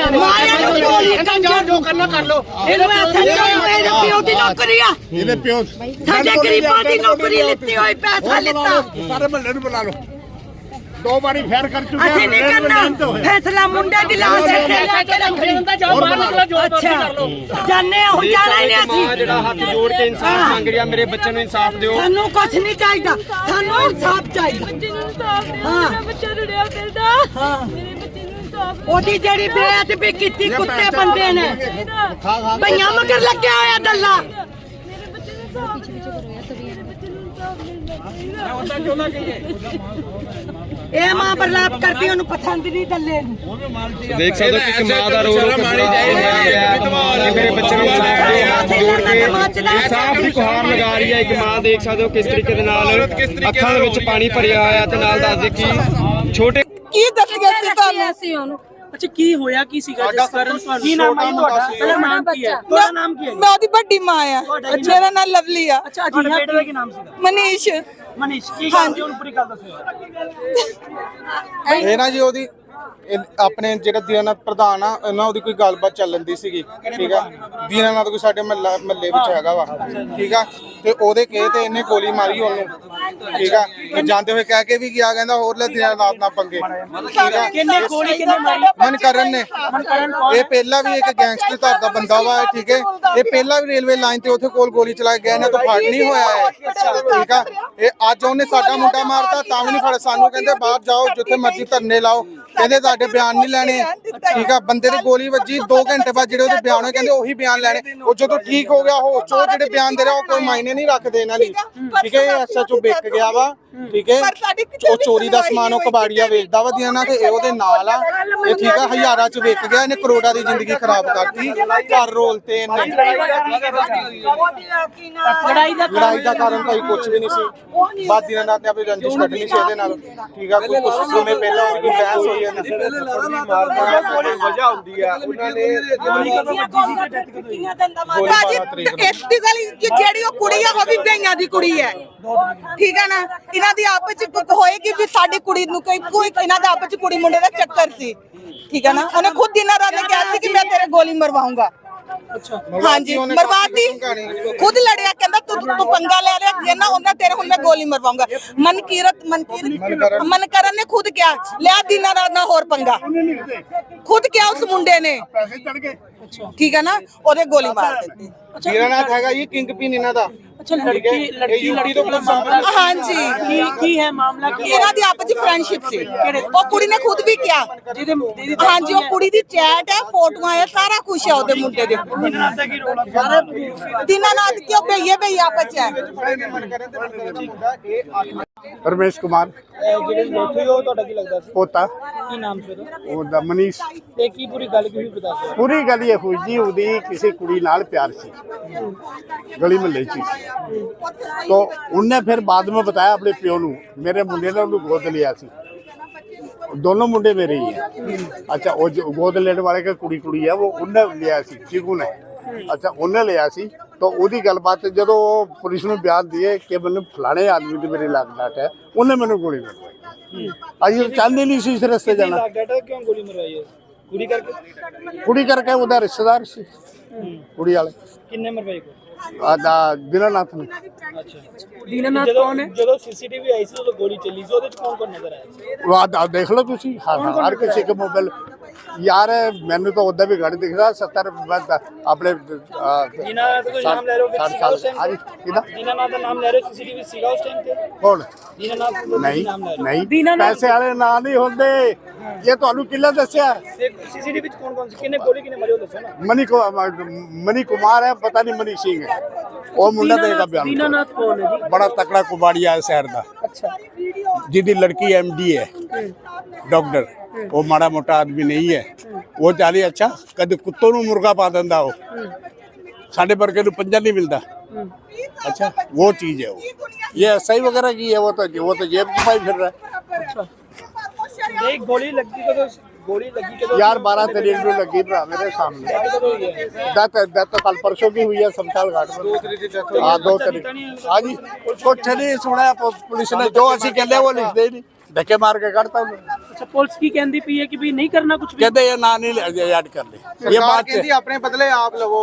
ਮਾਰਿਆ ਨੂੰ ਗੋਲੀ ਕੰਜਰ ਜੋ ਕਰਨਾ ਕਰ ਲੋ ਇਹਨੂੰ ਐਸੇ ਮੇਰੇ ਪਿਓ ਦੀ ਨੌਕਰੀ ਆ। ਇਹਦੇ ਪਿਓ ਸਾਡੇ ਗਰੀਬਾਂ ਦੀ ਨੌਕਰੀ ਲਿੱਤੀ ਹੋਈ ਪੈਸਾ ਲਿੱਤਾ। ਸਾਰੇ ਮਹੱਲੇ ਨੂੰ ਬੁਲਾ ਲਓ। ਦੋ ਵਾਰੀ ਫੇਰ ਕਰ ਚੁੱਕੇ ਅਸੀਂ ਨਹੀਂ ਕਰਨਾ। ਫੈਸਲਾ ਮੁੰਡੇ ਦੀ ਲਾਸ਼ ਇੱਥੇ ਲੈ ਕੇ ਰੱਖਣੀ। ਅੱਛਾ। ਜਾਣੇ ਹੁਣ ਜਾਣਾ ਹੀ ਨਹੀਂ ਅਸੀਂ। ਜਿਹੜਾ ਹੱਥ ਜੋੜ ਕੇ ਇਨਸਾਫ ਮੰਗ ਰਿਹਾ ਮੇਰੇ ਬੱਚੇ ਨੂੰ ਇਨਸਾਫ ਦਿਓ। ਸਾਨੂੰ ਕੁਝ ਨਹੀਂ ਚਾਹੀਦਾ। ਸਾਨੂੰ ਇਨਸਾਫ ਚਾਹੀਦਾ। ਬੱਚੇ ਨੂੰ ਇਨਸਾਫ ਦਿਓ। ਮੇਰਾ ਬੱਚਾ ਰੁੜਿਆ ਫਿਰਦਾ। ਹਾਂ। ਉਹਦੀ ਜਿਹੜੀ ਬੇਅਦਬੀ ਕੀਤੀ ਕੁੱਤੇ ਬੰਦੇ ਨੇ। ਭਈਆਂ ਮਗਰ ਲੱਗਿਆ ਹੋਇਆ ਦੱਲਾ। ਇਹ ਮਾਂ ਬਰਲਾਪ ਕਰਦੀ ਉਹਨੂੰ ਪਸੰਦ ਨਹੀਂ ਦੱਲੇ ਨੂੰ। ਦੇਖ ਸਕਦੇ ਹੋ ਕਿ ਇੱਕ ਮਾਂ ਦਾ ਰੋ ਰੋ ਕੇ ਬੁਰਾ ਹਾਲ ਹੋਇਆ ਪਿਆ ਹੈ। ਮੇਰੇ ਬੱਚੇ ਨੂੰ ਇਨਸਾਫ ਦੀ ਗੁਹਾਰ ਲਗਾ ਰਹੀ ਹੈ। ਇੱਕ ਮਾਂ ਦੇਖ ਸਕਦੇ ਹੋ ਕਿਸ ਤਰੀਕੇ ਦੇ ਨਾਲ ਅੱਖਾਂ ਦੇ ਵਿੱਚ ਪਾਣੀ ਭਰਿਆ ਹੋਇਆ ਤੇ ਨਾਲ ਦੱਸਦੇ ਕਿ ਛੋਟੇ ਕੀ ਦੱਸੀਏ ਸੀ ਤੁਹਾਨੂੰ? ਅਸੀਂ ਉਹਨੂੰ? ਅੱਛਾ ਕੀ ਹੋਇਆ ਕੀ ਸੀਗਾ? ਜਿਸ ਕਾਰਨ ਤੁਹਾਨੂੰ ਕੀ ਨਾਮ ਹੈ ਤੁਹਾਡਾ? ਪਹਿਲਾਂ ਨਾਮ ਕੀ ਹੈ? ਤੁਹਾਡਾ ਨਾਮ ਕੀ ਹੈ ਮੈਂ ਉਹਦੀ ਵੱਡੀ ਮਾਂ ਆ। ਮੇਰਾ ਨਾਮ ਲਵਲੀ ਆ। ਅੱਛਾ ਤੁਹਾਡੇ ਬੇਟੇ ਦਾ ਕੀ ਨਾਮ ਸੀਗਾ? ਮਨੀਸ਼। ਮਨੀਸ਼ ਕੀ ਗੱਲ ਸੀ? ਉਹਨੂੰ ਪੂਰੀ ਗੱਲ ਦੱਸੋ। ਇਹ ਨਾ ਜੀ ਉਹਦੀ ਇਹ ਆਪਣੇ ਜਿਹੜਾ ਦੀਨਾਨਾਥ ਪ੍ਰਧਾਨ ਆ ਉਹਨਾਂ ਉਹਦੀ ਕੋਈ ਗੱਲਬਾਤ ਚੱਲਣ ਦੀ ਸੀਗੀ ਠੀਕ ਆ? ਦੀਨਾਨਾਥ ਕੋਈ ਸਾਡੇ ਮਹੱਲਾ ਮਹੱਲੇ ਵਿੱਚ ਹੈਗਾ ਵਾ ਠੀਕ ਆ? ਤੇ ਉਹਦੇ ਕਹੇ ਤੇ ਇਹਨੇ ਗੋਲੀ ਮਾਰੀ ਉਹਨੂੰ ਠੀਕ ਆ? ਤੇ ਜਾਂਦੇ ਹੋਏ ਕਹਿ ਕੇ ਵੀ ਗਿਆ ਕਹਿੰਦਾ ਹੋਰ ਲੈ ਦੀਨਾਨਾਥ ਨਾਲ ਪੰਗੇ ਠੀਕ ਆ? ਕਿੰਨੇ ਗੋਲੀ ਕਿੰਨੇ ਮਾਰੀ? ਮਨਕਰਨ ਨੇ। ਇਹ ਪਹਿਲਾਂ ਵੀ ਇੱਕ ਗੈਂਗਸਟਰ ਧਰ ਦਾ ਬੰਦਾ ਵਾ ਇਹ, ਠੀਕ ਹੈ ਇਹ ਪਹਿਲਾਂ ਵੀ ਰੇਲਵੇ ਲਾਈਨ ਤੇ ਉੱਥੇ ਕੋਲ ਗੋਲੀ ਚਲਾ ਕੇ ਗਿਆ ਇਹਨਾਂ ਤੋਂ ਫੜ ਨਹੀਂ ਹੋਇਆ ਹੈ ਠੀਕ ਆ? ਇਹ ਅੱਜ ਉਹਨੇ ਸਾਡਾ ਮੁੰਡਾ ਮਾਰਤਾ ਤਾਂ ਵੀ ਨਹੀਂ ਫੜ ਸਾਨੂੰ ਕਹਿੰਦੇ ਬਾਹਰ ਜਾਓ ਜਿੱਥੇ ਮਰਜ਼ੀ ਧਰਨੇ ਲਾਓ। ਕਹਿੰਦੇ ਤੁਹਾਡੇ ਬਿਆਨ ਨਹੀਂ ਲੈਣੇ। ਠੀਕ ਆ ਬੰਦੇ ਦੀ ਗੋਲੀ ਵੱਜੀ 2 ਘੰਟੇ ਬਾਅਦ ਜਿਹੜੇ ਉਹਦੇ ਬਿਆਨ ਹੋਏ ਕਹਿੰਦੇ ਉਹੀ ਬਿਆਨ ਲੈਣੇ। ਉਹ ਜਦੋਂ ਠੀਕ ਹੋ ਗਿਆ 'ਚ ਉਹ ਜਿਹੜੇ ਬਿਆਨ ਦੇ ਰਿਹਾ ਉਹ ਕੋਈ ਮਾਇਨੇ ਨਹੀਂ ਰੱਖਦੇ ਇਹਨਾਂ ਲਈ। ਠੀਕ ਹੈ। ਐਸਐਚਓ ਵਿਕ ਗਿਆ ਵਾ ਠੀਕ ਹੈ। ਉਹ ਚੋਰੀ ਦਾ ਸਮਾਨ ਉਹ ਕਬਾੜੀਆ ਵੇਚਦਾ ਵਾ ਦੀਆਂ ਨਾਲ ਤੇ ਇਹ ਉਹਦੇ ਨਾਲ ਆ। ਇਹ ਠੀਕ ਆ ਹਜ਼ਾਰਾਂ ਚ ਵਿਕ ਗਿਆ ਇਹਨੇ ਕਰੋੜਾਂ ਦੀ ਜ਼ਿੰਦਗੀ ਖਰਾਬ ਕਰਤੀ। ਘਰ ਰੋਲ ਤੇ ਇਹਨੇ। ਲੜਾਈ ਦਾ ਲੜਾਈ ਦਾ ਕਾਰਨ ਭਾਈ ਕੁਝ ਵੀ ਨਹੀਂ ਸੀ। ਬਾਦ ਦਿਨਾਂ ਨਾਲ ਤੇ ਆਪਣੀ ਰੰਜਿਸ਼ ਕੱਢਣੀ ਸੀ ਇਹਦੇ ਨਾਲ। ਠੀਕ ਆ ਕੋਈ ਕੁਝ ਸਮੇਂ ਪਹਿਲਾਂ ਉਹਦੀ ਬਹਿਸ ਹੋਈ। ਹੈ ਵਜ੍ਹਾ ਹੁੰਦੀ ਆ। ਉਹਨਾਂ ਨੇ ਗੋਲੀ ਬਾਜੀ ਮਾਰਾ ਤਰੀਕ ਨੂੰ। ਇਸ ਦੀ ਗੱਲ ਕਿ ਜਿਹੜੀ ਉਹ ਕੁੜੀ ਆ ਉਹ ਵੀ ਬਈਆਂ ਦੀ ਕੁੜੀ ਹੈ। ਠੀਕ ਹੈ ਨਾ? ਇਹਨਾਂ ਦੀ ਆਪਸ ਚ ਕੁ- ਹੋਏਗੀ ਵੀ ਸਾਡੀ ਕੁੜੀ ਨੂੰ ਕੋਈ ਕੋਈ ਇਹਨਾਂ ਦਾ ਆਪਸ ਚ ਕੁੜੀ ਮੁੰਡੇ ਦਾ ਚੱਕਰ ਸੀ। ਠੀਕ ਹੈ ਨਾ? ਉਹਨੇ ਖੁਦ ਦਿਨਾਂ ਰਾਤ ਕਿਹਾ ਸੀ ਕਿ ਮੈਂ ਤੇਰੇ ਗੋਲੀ ਮਰਵਾਉਂਗਾ। ਹਾਂਜੀ ਮਰਵਾਤੀ। ਖੁਦ ਲੜਿਆ ਕਹਿੰਦਾ ਤੂੰ ਤੂੰ ਪੰਗਾ ਲੈ ਰਿਹਾ ਜੇ ਨਾ ਉਹਨਾਂ ਤੇਰੇ ਹੁਣ ਮੈਂ ਗੋਲੀ ਮਰਵਾਉਂਗਾ। ਮਨਕੀਰਤ ਮਨਕੀਰਤ ਮਨਕਰਨ ਨੇ ਖੁਦ ਕਿਹਾ ਲਿਆ ਦਿਨਾਂ ਰਾਤ ਨਾ ਹੋਰ ਪੰਗਾ। ਖੁਦ ਕਿਹਾ ਉਸ ਮੁੰਡੇ ਨੇ। ਪੈਸੇ ਚੜ ਗਏ। ਠੀਕ ਹੈ ਨਾ ਉਹਦੇ ਗੋਲੀ ਮਾਰ ਦਿੱਤੀ। ਜੀਰਾਨਾਥ ਹੈਗਾ ਜੀ ਕਿੰਗ ਪਿਨ ਇਹਨਾਂ ਦਾ। ਅੱਛਾ ਲੜਕੀ ਇਹ ਲੜਕੀ ਯੂਪੀ ਲੜਕੀ ਤੋਂ ਦਾ ਮਾਮਲਾ ਹਾਂਜੀ। ਕੀ ਕੀ ਹੈ ਮਾਮਲਾ? ਕੀ ਹੈ? ਇਹਨਾਂ ਦੀ ਆਪਸ ਵਿੱਚ ਫਰੈਂਡਸ਼ਿਪ ਸੀ। ਉਹ ਕੁੜੀ ਨੇ ਖੁਦ ਵੀ ਕਿਹਾ। ਜਿਹਦੇ ਜਿਹਦੀ ਹਾਂਜੀ ਉਹ ਕੁੜੀ ਦੀ ਚੈਟ ਹੈ ਫੋਟੋਆਂ ਹੈ ਸਾਰਾ ਕੁਝ ਹੈ ਉਹਦੇ ਮੁੰਡੇ ਦੇ। ਦਿਨਾਨਾਥ ਕਿਉਂ ਆਪਸ ਚ? ਹੈ ਰਮੇਸ਼ ਕੁਮਾਰ ਜਿਹੜੇ ਲੋਕੀ ਉਹ ਤੁਹਾਡਾ ਕੀ ਲੱਗਦਾ ਸੀ? ਪੋਤਾ। ਕੀ ਨਾਮ ਸੀ ਉਹਦਾ ਉਹਦਾ ਮਨੀਸ਼ ਤੇ ਕੀ ਪੂਰੀ ਗੱਲ ਕੀ ਹੋਈ ਬਤਾ ਦਿਓ ਪੂਰੀ ਗੱਲ ਇਹ ਹੋਈ ਜੀ ਉਹਦੀ ਕਿਸੇ ਕੁੜੀ ਨਾਲ ਪਿਆਰ ਸੀ ਗਲੀ ਮਹੱਲੇ 'ਚ ਹੀ। तो उनने फिर बाद में बताया अपने प्यो ਨੂੰ ਮੇਰੇ ਮੁੰਡੇ ਨੇ ਉਹਨੂੰ ਗੋਦ ਲਿਆ ਸੀ दोनों मुंडे मेरे ही हैं अच्छा वो जो गोद लेने वाले का कुड़ी कुड़ी है वो उनने लिया ਸੀ ਚੀਕੂ ਨੇ ਅੱਛਾ ਉਹਨੇ ਲਿਆ ਸੀ ਤਾਂ ਉਹਦੀ ਗੱਲਬਾਤ ਜਦੋਂ ਉਹ ਪੁਲਿਸ ਨੂੰ ਬਿਆਨ ਦਿਏ ਕਿ ਮੈਨੂੰ ਫਲਾਣੇ ਆਦਮੀ ਦੀ ਮੇਰੀ ਲੱਗ ਡਾਟ ਹੈ ਉਹਨੇ ਮੈਨੂੰ ਗੋਲੀ ਮਾਰੀ ਅਜੀ ਚਾਹੁੰਦੇ ਨਹੀਂ ਸੀ ਇਸ ਰਸਤੇ ਜਾਣਾ। ਲੱਗ ਡਾਟਾ ਕਿਉਂ ਗੋਲੀ ਮਰਵਾਈ ਹੈ? ਕੁੜੀ ਕਰਕੇ? ਕੁੜੀ ਕਰਕੇ ਉਹਦਾ ਰਿਸ਼ਤੇਦਾਰ ਸੀ। ਕੁੜੀ ਵਾਲੇ। ਕਿੰਨੇ ਮਰਵਾਈ ਕੋ ਆਦਾ ਦਿਨਾਨਾਥ ਨੂੰ। ਅੱਛਾ। ਦੀਨਾਨਾਥ ਕੌਣ ਹੈ? ਜਦੋਂ ਸੀਸੀਟੀਵੀ ਆਈ ਸੀ ਉਦੋਂ ਗੋਲੀ ਚੱਲੀ ਸੀ ਉਹਦੇ ਚ ਕੌਣ ਕੌਣ ਨਜ਼ਰ ਆਇਆ ਸੀ? ਵਾਹ ਦੇਖ ਲਓ ਤੁਸੀਂ। ਹਰ ਹਰ ਕਿਸੇ ਕੇ ਮੋਬਾਈਲ ਯਾਰ ਮੈਨੂੰ ਤਾਂ ਉਦਾਂ ਵੀ ਘੱਟ ਦਿਖਦਾ 70 ਬਸ ਆਪਣੇ ਦੀਨਾਨਾਥ ਦਾ ਨਾਮ ਲੈ ਰਹੇ ਹੋ ਸਾठ ਸੀਗਾ ਉਸ ਸਾਲ ਹਾਂਜੀ ਟਾਈਮ ਕਿਹਦਾ? ਦੀਨਾਨਾਥ ਦਾ ਨਾਮ ਲੈ ਰਹੇ ਸੀਸੀਟੀਵੀ ਸੀਗਾ ਉਸ ਟਾਈਮ ਤੇ। ਕੌਣ? ਦੀਨਾਨਾਥ ਦਾ ਨਹੀਂ ਨਾਮ ਲੈ ਰਹੇ ਨਹੀਂ। ਪੈਸੇ ਵਾਲੇ ਨਾਂ ਨਹੀਂ ਹੁੰਦੇ। ਇਹ ਤੁਹਾਨੂੰ ਕਿੱਲਾ ਦੱਸਿਆ? ਤੇ ਸੀਸੀਟੀਵੀ ਵਿੱਚ ਕੌਣ ਕੌਣ ਸੀ? ਕਿੰਨੇ ਗੋਲੀ ਕਿੰਨੇ ਮਾਰੀ ਉਹ ਦੱਸੋ ਨਾ। ਮਨੀ ਕੋ ਮਨੀ ਕੁਮਾਰ ਹੈ ਪਤਾ ਨਹੀਂ ਮਨੀ ਸਿੰਘ ਹੈ। ਉਹ ਮੁੰਡਾ ਬਿਆਨ ਦੀਨਾਨਾਥ ਕੌਣ ਹੈ ਜੀ? ਬੜਾ ਤਕੜਾ ਕੁਬਾੜੀਆ ਹੈ ਸ਼ਹਿਰ ਦਾ। ਅੱਛਾ। ਜਿਹਦੀ ਲੜਕੀ ਐਮਡੀ ਹੈ। ਡਾਕਟਰ। ਉਹ ਮਾੜਾ ਮੋਟਾ ਆਦਮੀ ਨਹੀਂ ਹੈ ਉਹ ਚਾਲੀ ਅੱਛਾ ਕਦੇ ਕੁੱਤੋਂ ਨੂੰ ਮੁਰਗਾ ਪਾ ਦਿੰਦਾ ਉਹ ਸਾਡੇ ਵਰਗੇ ਨੂੰ ਪੰਜਾ ਨਹੀਂ ਮਿਲਦਾ अच्छा वो चीज है वो ये एस आई वगैरह की है वो तो वो तो जेब छुपाई फिर रहा है ਨਹੀਂ ਗੋਲੀ ਲੱਗੀ ਕਦੋਂ ਗੋਲੀ ਲੱਗੀ ਕਦੋਂ यार बारह तारीख को लगी भरा मेरे सामने ਕਦੋਂ ਹੋਈ ਹੈ डेथ डेथ तो कल परसों की हुई है समताल घाट पर हाँ दो तारीख हाँ जी कुछ नहीं सुना है, पु- पुलिस ने जो असि कहते वो लिख दे नहीं धक्के मार के करता हूँ ਅੱਛਾ ਪੁਲਿਸ ਕੀ ਕਹਿੰਦੀ ਪਈ ਹੈ ਕਿ ਵੀ ਨਹੀਂ ਕਰਨਾ ਕੁਝ ਵੀ कहते ये ना नहीं ऐड कर ले ये ਸਰਕਾਰ बात ਕਹਿੰਦੀ ਆਪਣੇ ਬਦਲੇ ਆਪ ਲਵੋ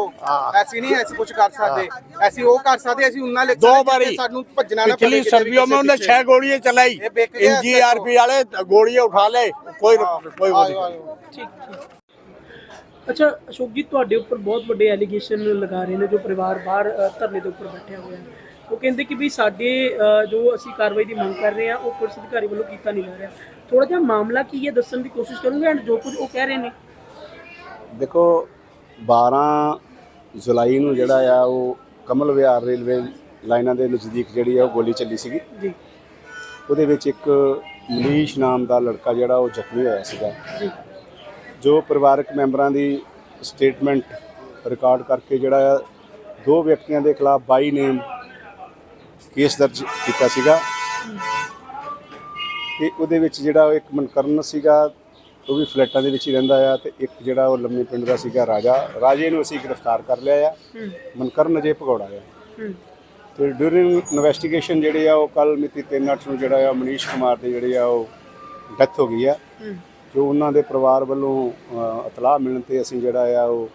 ਐਸੀ ਨਹੀਂ ਐਸੀ ਕੁਝ ਕਰ ਸਕਦੇ ਐਸੀ ਉਹ ਕਰ ਸਕਦੇ ਅਸੀਂ ਉਹਨਾਂ ਲੈ दो बारी ਸਾਨੂੰ ਭੱਜਣਾ ਨਾ पिछली ਪਵੇ किसी भी सर्दियों में किसी उन्हें पीछे। छह गोलियां चलाई ये बिक गया इन जीआरपी वाले गोलियां उठा ले कोई कोई वो ਆਇਓ, नहीं ਆਇਓ। ਠੀਕ ਠੀਕ ਅੱਛਾ ਅਸ਼ੋਕ ਜੀ ਤੁਹਾਡੇ ਉੱਪਰ ਬਹੁਤ ਵੱਡੇ ਐਲੀਗੇਸ਼ਨ ਲਗਾ ਰਹੇ ਨੇ ਜੋ ਪਰਿਵਾਰ ਬਾਹਰ ਅ, ਧਰਨੇ ਦੇ ਉੱਪਰ ਬੈਠਿਆ ਹੋਇਆ ਹੈ ਉਹ ਕਹਿੰਦੇ ਕਿ ਵੀ ਸਾਡੇ ਅ, ਜੋ ਅਸੀਂ ਕਾਰਵਾਈ ਦੀ ਮੰਗ ਕਰ ਰਹੇ ਹਾਂ ਉਹ ਪੁਲਿਸ ਅਧਿਕਾਰੀ ਵੱਲੋਂ ਕੀਤਾ ਨਹੀਂ ਜਾ ਰਿਹਾ ਥੋੜਾ ਜਿਹਾ ਮਾਮਲਾ ਕੀ ਹੈ ਦੱਸਣ ਦੀ ਕੋਸ਼ਿਸ਼ ਕਰੂੰਗਾ ਐਂਡ ਜੋ ਕੁਝ ਉਹ ਕਹਿ ਰਹੇ ਨੇ ਦੇਖੋ 12 ਜੁਲਾਈ ਨੂੰ ਜਿਹੜਾ ਆ ਉਹ ਕਮਲ ਵਿਹਾਰ ਰੇਲਵੇ ਲਾਈਨਾਂ ਦੇ ਨਜ਼ਦੀਕ ਜਿਹੜੀ ਆ ਉਹ ਗੋਲੀ ਚੱਲੀ ਸੀਗੀ ਜੀ ਉਹਦੇ ਵਿੱਚ ਇੱਕ ਮਨੀਸ਼ ਨਾਮ ਦਾ ਲੜਕਾ ਜਿਹੜਾ ਉਹ ਜ਼ਖਮੀ ਹੋਇਆ ਸੀਗਾ ਜੀ ਜੋ ਪਰਿਵਾਰਕ ਮੈਂਬਰਾਂ ਦੀ ਸਟੇਟਮੈਂਟ ਰਿਕਾਰਡ ਕਰਕੇ ਜਿਹੜਾ ਦੋ ਵਿਅਕਤੀਆਂ ਦੇ ਖਿਲਾਫ 22 ਨੇਮ ਕੇਸ ਦਰਜ ਕੀਤਾ ਸੀਗਾ ਤੇ ਉਹਦੇ ਵਿੱਚ ਜਿਹੜਾ ਇੱਕ ਮਨਕਰਨ ਸੀਗਾ ਉਹ ਵੀ ਫਲੈਟਾਂ ਦੇ ਵਿੱਚ ਹੀ ਰਹਿੰਦਾ ਆ ਤੇ ਇੱਕ ਜਿਹੜਾ ਉਹ ਲੰਮੇ ਪਿੰਡ ਦਾ ਸੀਗਾ ਰਾਜਾ। ਰਾਜੇ ਨੂੰ ਅਸੀਂ ਗ੍ਰਿਫਤਾਰ ਕਰ ਲਿਆ ਆ। ਮਨਕਰਨ ਅਜੇ ਭਗੌੜਾ ਆ। ਤੇ ਡਿਊਰਿੰਗ ਇਨਵੈਸਟੀਗੇਸ਼ਨ ਜਿਹੜੇ ਆ ਉਹ ਕੱਲ ਮਿਤੀ 3/8 ਨੂੰ ਜਿਹੜਾ ਆ ਮਨੀਸ਼ ਕੁਮਾਰ ਦੇ ਜਿਹੜੇ ਆ ਉਹ ਡੈਥ ਹੋ ਗਈ ਆ। ਜੋ ਉਹਨਾਂ ਦੇ ਪਰਿਵਾਰ ਵੱਲੋਂ ਇਤਲਾਹ ਮਿਲਣ ਤੇ ਅਸੀਂ ਜਿਹੜਾ ਆ ਉਹ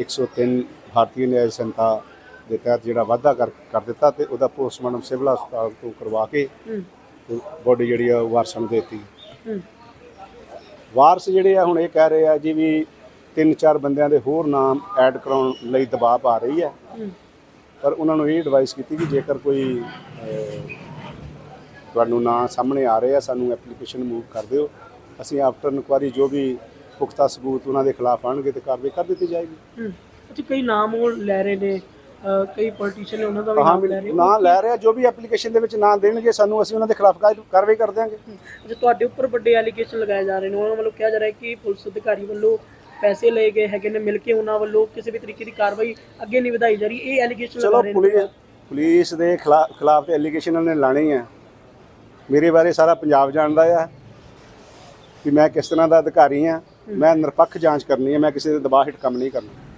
103 ਭਾਰਤੀ ਨਿਆਂ ਸੰਹਿਤਾ ਦੇ ਤਹਿਤ ਜਿਹੜਾ ਵਾਅਦਾ ਕਰ ਕਰ ਦਿੱਤਾ ਤੇ ਉਹਦਾ ਪੋਸਟਮਾਰਟਮ ਸਿਵਲ ਹਸਪਤਾਲ ਤੋਂ ਕਰਵਾ ਕੇ ਬੋਡੀ ਜਿਹੜੀ ਆ ਉਹ ਵਾਰਸਾਂ ਨੂੰ ਦਿੱਤੀ। ਵਾਰਸ ਜਿਹੜੇ ਆ ਹੁਣ ਇਹ ਕਹਿ ਰਹੇ ਆ ਜੀ ਵੀ ਤਿੰਨ ਚਾਰ ਬੰਦਿਆਂ ਦੇ ਹੋਰ ਨਾਮ ਐਡ ਕਰਾਉਣ ਲਈ ਦਬਾਅ ਪਾ ਰਹੀ ਹੈ। ਪਰ ਉਹਨਾਂ ਨੂੰ ਇਹ ਐਡਵਾਈਸ ਕੀਤੀ ਕਿ ਜੇਕਰ ਕੋਈ ਤੁਹਾਨੂੰ ਨਾਂ ਸਾਹਮਣੇ ਆ ਰਹੇ ਆ ਸਾਨੂੰ ਐਪਲੀਕੇਸ਼ਨ ਮੂਵ ਕਰ ਦਿਓ। ਅਸੀਂ ਆਫਟਰ ਇਨਕੁਆਰੀ ਜੋ ਵੀ ਪੁਖਤਾ ਸਬੂਤ ਉਹਨਾਂ ਦੇ ਖਿਲਾਫ ਆਣਗੇ ਤੇ ਕਾਰਵਾਈ ਕਰ ਦਿੱਤੀ ਜਾਏਗੀ। ਅੱਛਾ ਕਈ ਨਾਮ ਉਹ ਲੈ ਰਹੇ ਨੇ। ਕਈ ਪੋਲੀਟੀਸ਼ੀਅਨ ਨੇ ਉਹਨਾਂ ਦਾ ਵੀ ਹਾਂ ਨਾਮ ਲੈ ਰਹੇ ਨਾਂ ਲੈ ਰਹੇ ਆ ਜੋ ਵੀ ਐਪਲੀਕੇਸ਼ਨ ਦੇ ਵਿੱਚ ਨਾਂ ਦੇਣਗੇ ਸਾਨੂੰ ਅਸੀਂ ਉਹਨਾਂ ਦੇ ਖਿਲਾਫ ਕਾਰ- ਕਾਰਵਾਈ ਕਰ ਦਿਆਂਗੇ। ਅੱਛਾ ਤੁਹਾਡੇ ਉੱਪਰ ਵੱਡੇ ਐਲੀਗੇਸ਼ਨ ਲਗਾਏ ਜਾ ਰਹੇ ਨੇ। ਉਹਨਾਂ ਵੱਲੋਂ ਕਿਹਾ ਜਾ ਰਿਹਾ ਹੈ ਕਿ ਪੁਲਿਸ ਅਧਿਕਾਰੀ ਵੱਲੋਂ ਪੈਸੇ ਲਏ ਗਏ ਹੈਗੇ ਨੇ ਮਿਲ ਕੇ ਉਹਨਾਂ ਵੱਲੋਂ ਕਿਸੇ ਵੀ ਤਰੀਕੇ ਦੀ ਕਾਰਵਾਈ ਅੱਗੇ ਨਹੀਂ ਵਧਾਈ ਜਾ ਰਹੀ। ਇਹ ਐਲੀਗੇਸ਼ਨ ਚਲੋ ਲਗਾ ਰਹੇ ਪੁਲਿਸ ਨੇ ਪੁਲਿਸ ਦੇ ਖਿਲਾ- ਖਿਲਾਫ ਤੇ ਐਲੀਗੇਸ਼ਨ ਉਹਨੇ ਲਾਣੇ ਆ। ਮੇਰੇ ਬਾਰੇ ਸਾਰਾ ਪੰਜਾਬ ਜਾਣਦਾ ਆ ਕਿ ਮੈਂ ਕਿਸ ਤਰ੍ਹਾਂ ਦਾ ਅਧਿਕਾਰੀ ਆ। ਮੈਂ ਨਿਰਪੱਖ ਜਾਂਚ ਕਰਨੀ ਹੈ ਮੈਂ ਕਿਸੇ ਦੇ ਦਬਾਅ ਹੇਠ ਕੰਮ ਨਹੀਂ ਕਰਨਾ।